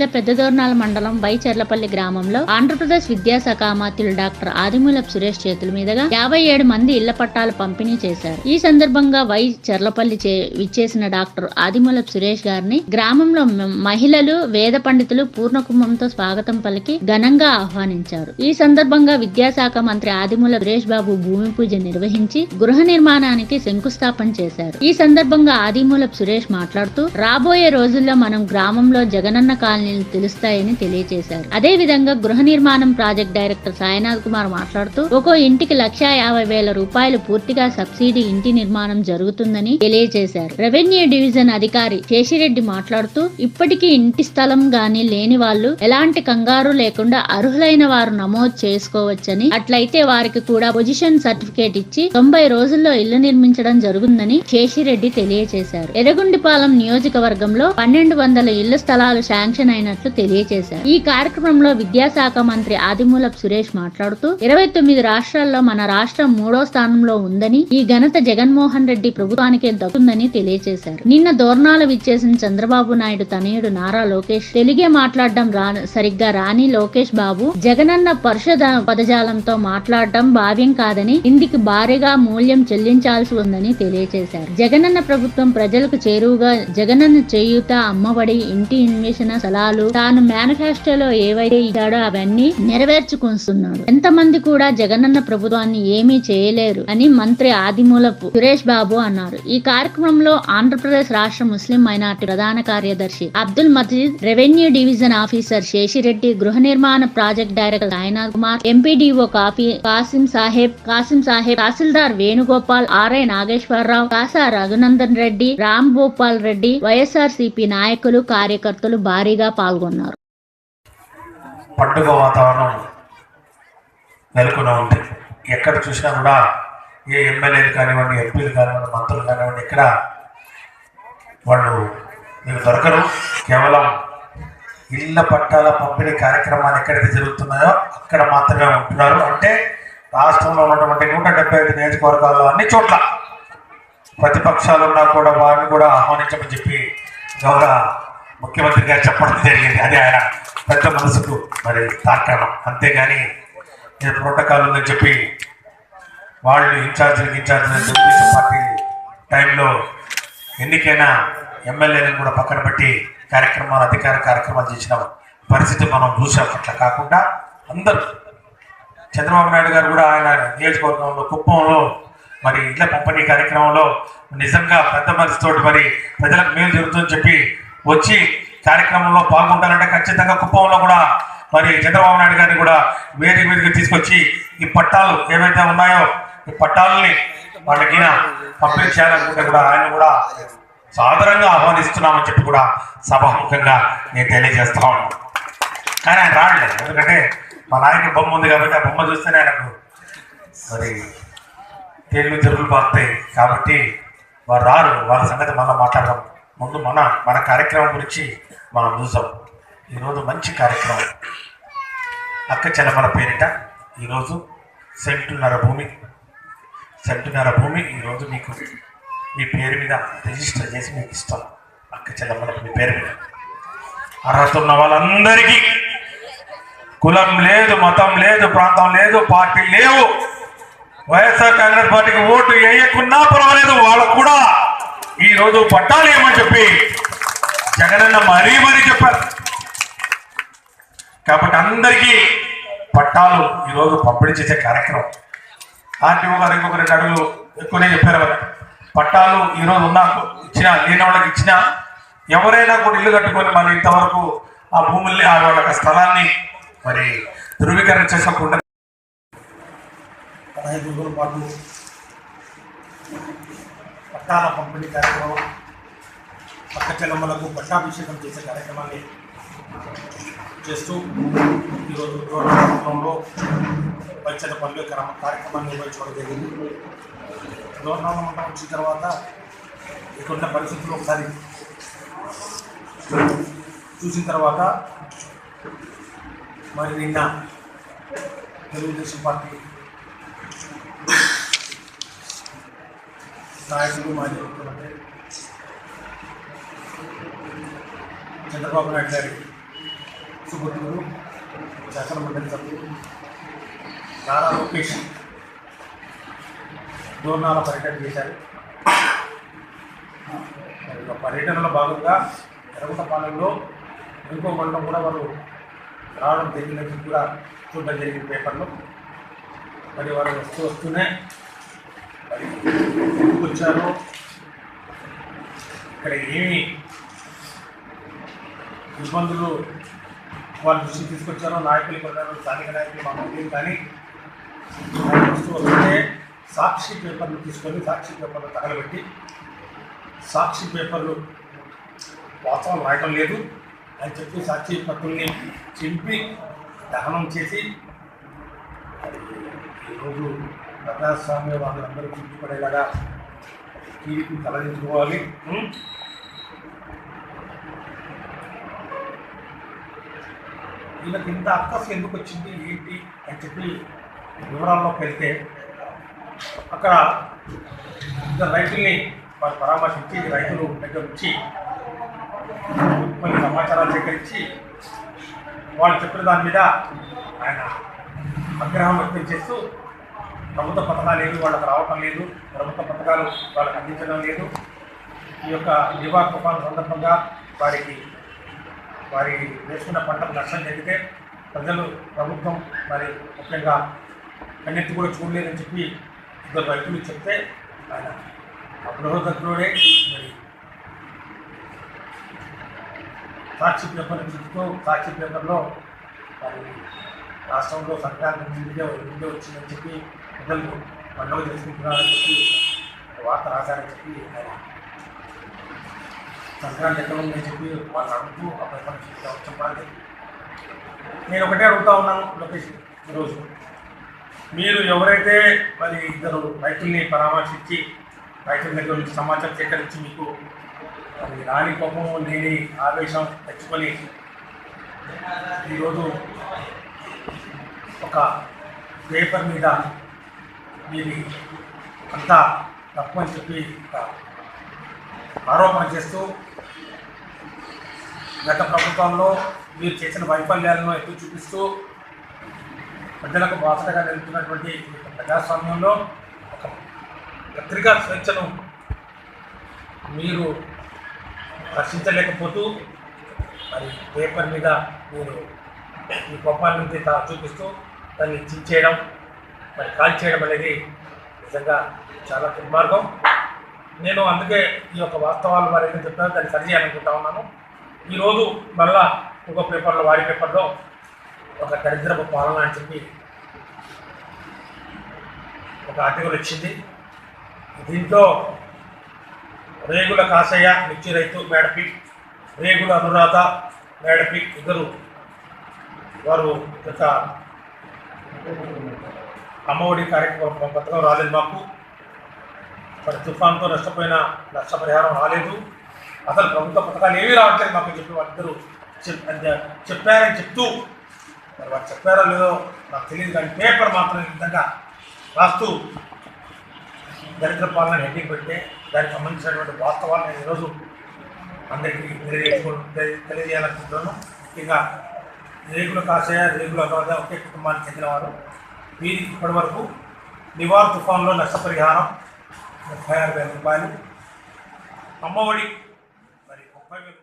జిల్లా పెద్దదోర్నాల మండలం బైచెర్లపల్లి గ్రామంలో ఆంధ్రప్రదేశ్ విద్యాశాఖ అమాత్యులు డాక్టర్ ఆదిమూలపు సురేష్ చేతుల మీదుగా యాభై ఏడు మంది ఇళ్ళ పట్టాలు పంపిణీ చేశారు. ఈ సందర్భంగా వై చెర్లపల్లి చే- విచ్చేసిన డాక్టర్ ఆదిమూలపు సురేష్ గారిని గ్రామంలో మహిళలు వేద పండితులు పూర్ణకుంభంతో స్వాగతం పలికి ఘనంగా ఆహ్వానించారు. ఈ సందర్భంగా విద్యాశాఖ మంత్రి ఆదిమూల సురేష్ బాబు భూమి పూజ నిర్వహించి గృహ నిర్మాణానికి శంకుస్థాపన చేశారు. ఈ సందర్భంగా ఆదిమూలపు సురేష్ మాట్లాడుతూ రాబోయే రోజుల్లో మనం గ్రామంలో జగనన్న కాలనీ కాలనీలు తెలుస్తాయని తెలియజేశారు. అదే విధంగా గృహ నిర్మాణం ప్రాజెక్ట్ డైరెక్టర్ సాయినాథ్ కుమార్ మాట్లాడుతూ ఒక్కో ఇంటికి లక్షా యాభై వేల రూపాయలు పూర్తిగా సబ్సిడీ ఇంటి నిర్మాణం జరుగుతుందని తెలియజేశారు. రెవెన్యూ డివిజన్ అధికారి శేషిరెడ్డి మాట్లాడుతూ ఇప్పటికీ ఇంటి స్థలం గాని లేని వాళ్ళు ఎలాంటి కంగారు లేకుండా అర్హులైన వారు నమోదు చేసుకోవచ్చని అట్లయితే వారికి కూడా పొజిషన్ సర్టిఫికేట్ ఇచ్చి తొంభై రోజుల్లో ఇల్లు నిర్మించడం జరుగుతుందని శేషిరెడ్డి తెలియజేశారు. ఎర్రగుండిపాలెం నియోజకవర్గంలో పన్నెండు వందల ఇళ్ళ స్థలాలు శాంక్షన్ అయినట్లు తెలియజేశారు ఈ కార్యక్రమంలో విద్యాశాఖ మంత్రి ఆదిమూలపు సురేష్ మాట్లాడుతూ ఇరవై తొమ్మిది రాష్ట్రాల్లో మన రాష్ట్రం మూడో స్థానంలో ఉందని ఈ ఘనత జగన్మోహన్ రెడ్డి ప్రభుత్వానికే దక్కుతుందని తెలియజేశారు నిన్న దోర్నాల విచ్చేసిన చంద్రబాబు నాయుడు తనయుడు నారా లోకేష్ తెలుగే మాట్లాడడం రా సరిగ్గా రాని లోకేష్ బాబు జగనన్న పరిషద పదజాలంతో మాట్లాడడం భావ్యం కాదని ఇందుకు భారీగా మూల్యం చెల్లించాల్సి ఉందని తెలియజేశారు జగనన్న ప్రభుత్వం ప్రజలకు చేరువుగా జగనన్న చేయూత అమ్మఒడి ఇంటి ఇన్వేషణ స్థలాలు తాను మేనిఫెస్టోలో ఏవైతే ఇచ్చాడో అవన్నీ నెరవేర్చుకుంటున్నాడు ఎంతమంది కూడా జగనన్న ప్రభుత్వాన్ని ఏమీ చేయలేరు అని మంత్రి ఆదిమూలపు సురేష్ బాబు అన్నారు. ఈ కార్యక్రమంలో ఆంధ్రప్రదేశ్ రాష్ట్ర ముస్లిం మైనార్టీ ప్రధాన కార్యదర్శి Abdul Majeed revenue division officer Seshireddy గృహ నిర్మాణ project director Sainath Kumar MPDO coffee Kasim Saheb Kasim Saheb తహసీల్దార్ వేణుగోపాల్ ఆర్ఐ నాగేశ్వరరావు కాసా రఘునందన్ రెడ్డి రామ్ గోపాల్ రెడ్డి వైఎస్ఆర్ నాయకులు కార్యకర్తలు భారీగా పాల్గొన్నారు. పండుగ వాతావరణం నెలకొని ఉంది. ఎక్కడ చూసినా కూడా ఏ ఎమ్మెల్యేలు కానివ్వండి ఎంపీలు కానివ్వండి మంత్రులు కానివ్వండి ఇక్కడ వాళ్ళు మీకు దొరకరు. కేవలం ఇళ్ళ పట్టాల పంపిణీ కార్యక్రమాలు ఎక్కడైతే జరుగుతున్నాయో అక్కడ మాత్రమే ఉంటున్నారు. అంటే రాష్ట్రంలో ఉన్నటువంటి నూట డెబ్బై ఐదు నియోజకవర్గాల్లో అన్ని చోట్ల ప్రతిపక్షాలు ఉన్నా కూడా వారిని కూడా ఆహ్వానించమని చెప్పి గౌరవ ముఖ్యమంత్రి గారు చెప్పడం జరిగింది. అది ఆయన పెద్ద మనసుకు మరి తార్కాణం అంతేగాని నేను ప్రోటోకాల్ ఉందని చెప్పి వాళ్ళు ఇన్ఛార్జీలకు ఇన్ఛార్జీలు తెలుగుదేశం పార్టీ టైంలో ఎన్నికైనా ఎమ్మెల్యేలను కూడా పక్కన పెట్టి కార్యక్రమాలు అధికార కార్యక్రమాలు చేసిన పరిస్థితి మనం చూసాం. అట్లా కాకుండా అందరూ చంద్రబాబు నాయుడు గారు కూడా ఆయన నియోజకవర్గంలో కుప్పంలో మరి ఇళ్ళ పంపిణీ కార్యక్రమంలో నిజంగా పెద్ద మనసుతోటి మరి ప్రజలకు మేలు జరుగుతుందని చెప్పి వచ్చి కార్యక్రమంలో పాల్గొంటారంటే ఖచ్చితంగా కుప్పంలో కూడా మరి చంద్రబాబు నాయుడు గారిని కూడా వేదిక మీదకి తీసుకొచ్చి ఈ పట్టాలు ఏవైతే ఉన్నాయో ఈ పట్టాలని వాళ్ళకి పంపిణీ చేయాలనుకుంటే కూడా ఆయన కూడా సాదరంగా ఆహ్వానిస్తున్నామని చెప్పి కూడా సభాముఖంగా నేను తెలియజేస్తా ఉన్నాను. కానీ ఆయన రాలేదు ఎందుకంటే మా నాయకు బొమ్మ ఉంది కాబట్టి ఆ బొమ్మ చూస్తేనే ఆయనకు మరి తెలుగు జరుగులు పారుతాయి. కాబట్టి వారు రారు. వాళ్ళ సంగతి మళ్ళీ మాట్లాడదాం. ముందు మన మన కార్యక్రమం గురించి మనం చూసాం ఈరోజు మంచి కార్యక్రమం. అక్క చెల్లమల పేరిట ఈరోజు సెంటున్నర భూమి. సెంటున్నర భూమి ఈరోజు మీకు మీ పేరు మీద రిజిస్టర్ చేసి మీకు ఇస్తాం. అక్క చెల్లమల మీ పేరు మీద. అర్హత ఉన్న వాళ్ళందరికీ కులం లేదు మతం లేదు ప్రాంతం లేదు పార్టీ లేవు. వైఎస్ఆర్ కాంగ్రెస్ పార్టీకి ఓటు వేయకున్నా పర్వాలేదు వాళ్ళకు కూడా. ఈ రోజు పట్టాలు ఏమని చెప్పి? జగనన్న మరీ మరీ చెప్పారు. కాబట్టి అందరికీ పట్టాలు ఈరోజు పంపిణీ చేసే కార్యక్రమం. ఆర్టీఓ గారు ఇంకొక రెండు అడుగులు ఎక్కువనే చెప్పారు వాళ్ళు పట్టాలు ఈరోజు ఉన్నా ఇచ్చిన లేని వాళ్ళకి ఇచ్చిన ఎవరైనా కూడా ఇల్లు కట్టుకొని మరి ఇంతవరకు ఆ భూముల్ని ఆ వాళ్ళ స్థలాన్ని మరి ధృవీకరణ చేసుకోకుండా పదహైదు పాటు పట్టాల పంపిణీ కార్యక్రమం పక్క చెల్లమ్మలకు పట్టాభిషేకం చేసే కార్యక్రమాన్ని చేస్తూ ఈరోజు గవర్నమెంట్లో వచ్చేట పనులు కార్యక్రమాన్ని నిర్వహించడం జరిగింది. గవర్నమెంట్ మండలం వచ్చిన తర్వాత ఇక్కడున్న పరిస్థితులు ఒకసారి చూసిన తర్వాత మరి నిన్న తెలుగుదేశం పార్టీ నాయకులు మాజీ ముఖ్యమంత్రి చంద్రబాబు నాయుడు గారి సుపుత్రులు శాసన మండలి సభ్యులు నారా లోకేష్ దూర్నాల పర్యటన చేశారు. పర్యటనలో భాగంగా ఎరగుటపాలెంలో ఇంకో మండలం కూడా వారు రావడం జరిగినట్టు కూడా చూడడం జరిగింది పేపర్లో. మరి వారు వస్తూ వస్తూనే ఎందుకు ఇక్కడ ఏమి ఇబ్బందులు వాళ్ళ దృష్టికి తీసుకొచ్చారో నాయకులు కొన్నారు స్థానిక నాయకులు మాకు తెలియదు కానీ ఆయన వస్తూ వస్తుంటే సాక్షి పేపర్లు తీసుకొని సాక్షి పేపర్లు తగలబెట్టి సాక్షి పేపర్లు వాస్తవం రాయటం లేదు అని చెప్పి సాక్షి పత్రుల్ని చింపి దహనం చేసి ఈరోజు ప్రజాస్వామ్య వాళ్ళందరూ చింపిపడేలాగా టీడీపీ తలదించుకోవాలి? వీళ్ళకి ఇంత అక్కసు ఎందుకు వచ్చింది ఏంటి అని చెప్పి వివరాల్లోకి వెళ్తే అక్కడ ఇద్దరు రైతుల్ని వారు పరామర్శించి రైతులు దగ్గర నుంచి కొన్ని సమాచారాలు సేకరించి వాళ్ళు చెప్పిన దాని మీద ఆయన ఆగ్రహం వ్యక్తం చేస్తూ ప్రభుత్వ పథకాలు ఏవి వాళ్ళకి రావటం లేదు ప్రభుత్వ పథకాలు వాళ్ళకి అందించడం లేదు. ఈ యొక్క నివా తుఫాను సందర్భంగా వారికి వారి వేసుకున్న పంటకు నష్టం జరిగితే ప్రజలు ప్రభుత్వం మరి ముఖ్యంగా కన్నెత్తి కూడా చూడలేదని చెప్పి ఇద్దరు రైతులు చెప్తే ఆయన అగ్రహోదగ్రుడే మరి. సాక్షి పేపర్ చూస్తూ సాక్షి పేపర్లో మరి రాష్ట్రంలో సంక్రాంతి ముందే ముందే వచ్చిందని చెప్పి ప్రజలు పండుగ చేసుకుంటున్నారని చెప్పి వార్త రాశారని చెప్పి ఆయన సంక్రాంతి ఎక్కడ ఉందని చెప్పి వాళ్ళు అడుగుతూ ఆ పేపర్ చెప్పాలి నేను ఒకటే అడుగుతా ఉన్నాను లొకేషన్ ఈరోజు. మీరు ఎవరైతే మరి ఇద్దరు రైతుల్ని పరామర్శించి రైతుల దగ్గర నుంచి సమాచారం సేకరించి మీకు మరి రాని కోపం లేని ఆవేశం తెచ్చుకొని ఈరోజు ఒక పేపర్ మీద మీది అంతా తప్పని చెప్పి ఆరోపణ చేస్తూ గత ప్రభుత్వంలో మీరు చేసిన వైఫల్యాలను ఎత్తి చూపిస్తూ ప్రజలకు బాసటగా నిలుపుతున్నటువంటి ప్రజాస్వామ్యంలో ఒక పత్రికా స్వేచ్ఛను మీరు రక్షించలేకపోతూ మరి పేపర్ మీద మీరు ఈ కోపాన్ని తా చూపిస్తూ దాన్ని చించేయడం మరి కాల్ చేయడం అనేది నిజంగా చాలా దుర్మార్గం. నేను అందుకే ఈ యొక్క వాస్తవాలు మరి ఏదైతే చెప్తారో దాన్ని సరిచేయాలనుకుంటా ఉన్నాను. ఈరోజు మళ్ళా ఇంకో పేపర్లో వాడి పేపర్లో ఒక దరిద్రపు పాలన అని చెప్పి ఒక ఆర్టికల్ వచ్చింది. దీంట్లో రేగుల కాసయ్య మిర్చి రైతు మేడపి రేగుల అనురాధ మేడపి ఇద్దరు వారు యొక్క అమ్మఒడి కార్యక్రమం పథకం రాలేదు మాకు. మరి తుఫాన్తో నష్టపోయిన నష్టపరిహారం రాలేదు. అసలు ప్రభుత్వ పథకాలు ఏమీ రావట్లేదు మాకు చెప్పి వాళ్ళిద్దరూ చెప్ చెప్పారని చెప్తూ మరి వాళ్ళు చెప్పారో లేదో నాకు తెలియదు కానీ పేపర్ మాత్రం విధంగా రాస్తూ దరిద్ర పాలన హెడ్డింగ్ పెడితే దానికి సంబంధించినటువంటి వాస్తవాలు నేను ఈరోజు అందరికీ తెలియజేసుకో తెలియజేయాలనుకుంటున్నాను. ముఖ్యంగా రేగుల కాషాయ రేగుల ఒకే కుటుంబానికి చెందినవారు వీరికి ఇప్పటి వరకు నివార్ తుఫాన్లో నష్టపరిహారం ముప్పై ఆరు వేల రూపాయలు. అమ్మఒడి మరి ముప్పై వేల